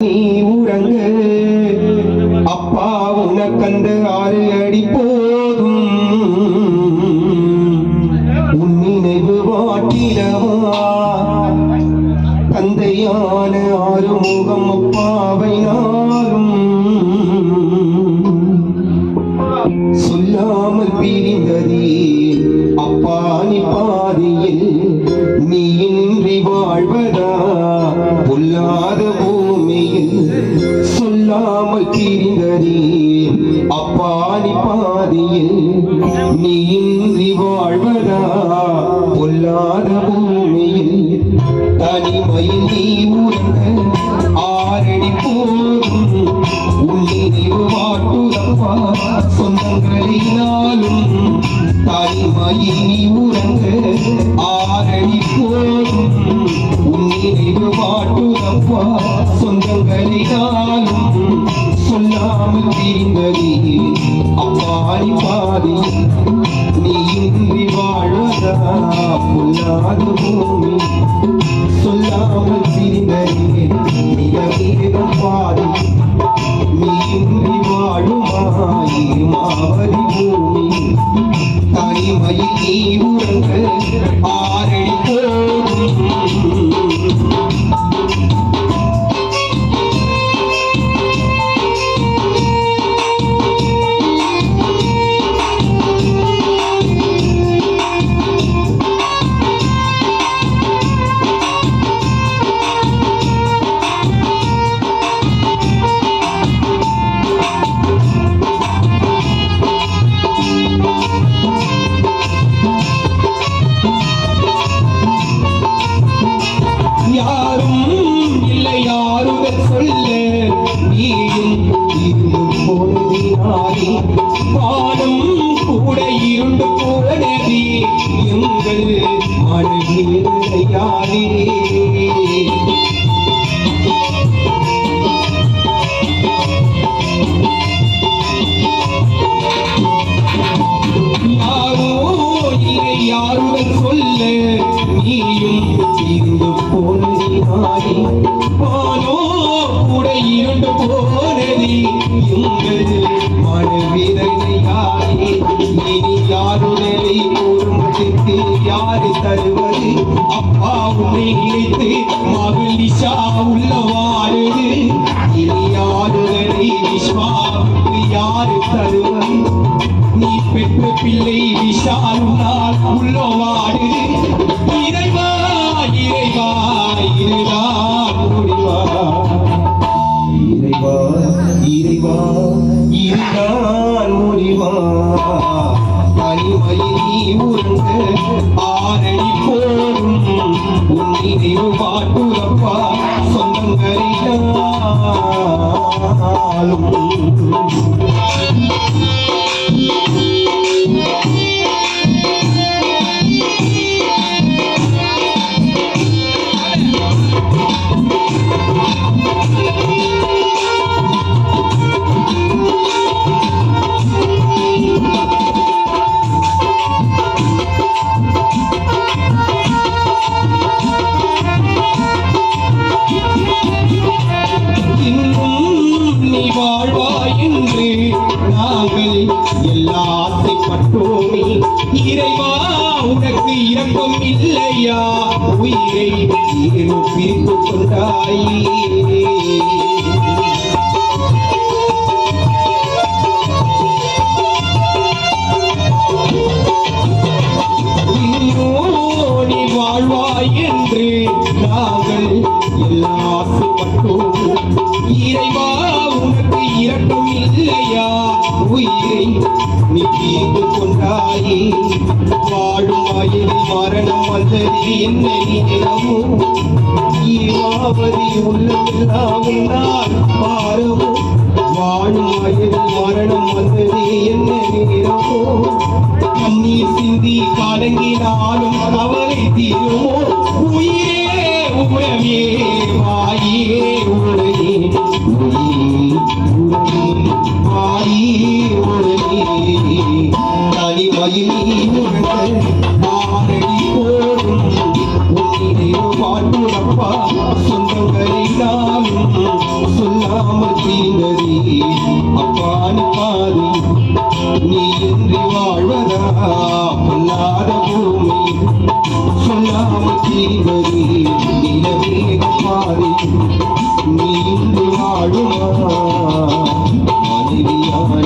நீ உறங்க. அப்பா உனக்கந்த ஆறு அடி போதும். உன் நினைவு வாட்டிலவா தந்தையான ஆறு முகம் அப்பாவை நாளும் சொல்லாமல் பிரிந்ததே அப்பா நீ பாதையில் நீ இன்றி வாழ்வதா? பொல்லாத சொல்லாமல் பிரிந்ததே அப்பாடி பாதியில் நீ இன்றி வாழ்வதா? பொல்லாத பூமியில் தனிமையில் நீ உறங்க ஆரடி போதும். உள்ளினிவு வாட்டுதப்பா சொந்தங்களினாலும் தனிமையில் நீ உறங்க ஆரடி போதும். உன்னிறைவு வாட்டுதப்பா சொந்தங்களினாலும் சொல்லாமல் பிரிந்ததே அப்பாடி பாடி நீ இன்றி வாழ்வதா? பொல்லாத பூமி. சொல்லாமல் பிரிந்ததே நிலவீரம் பாடி நீ இன்றி வாழுமாயிமாவதி பூமி. தனிமையில் நீ உறங்க ஆரடி போனதினாலே கூட இருண்டு போனதே. எங்கள் மனதிலையாரே யாரே யாரு தருவது அப்பா உன்னை நினைத்து மகிழ்ச்சியா உள்ள வாழுது இனி யாருடனை விஸ்வாவுக்கு யாரு தருவது நீ பெற்ற பிள்ளை விஷாலுனால் உள்ளவாடு சொந்தங்களினாலும் நீ வாழ்வாய் என்று நாங்கள் எல்லாத்தைப்பட்டோமே இறைவா உனக்கு இரக்கம் இல்லையா? உயிரை ஏனோ பிரித்து கொண்டாயே. உயிரை நீ தீர்ந்து கொண்டாயே. வாழும் வயதில் மரணம் வந்தது என்ன நேரமோ ஈவாவதி உள்ளமெல்லாம் உன்னால் பாரமோ வாழும் வயதில் மரணம் வந்தது என்ன நேரமோ கண்ணீர் சிந்தி கலங்கினாலும் அவரை தீருமோ? உயிரே உறவே வாயே உறவே ஜீவனி நிலவே மாறி நீண்டு வாழுமா மனைவியான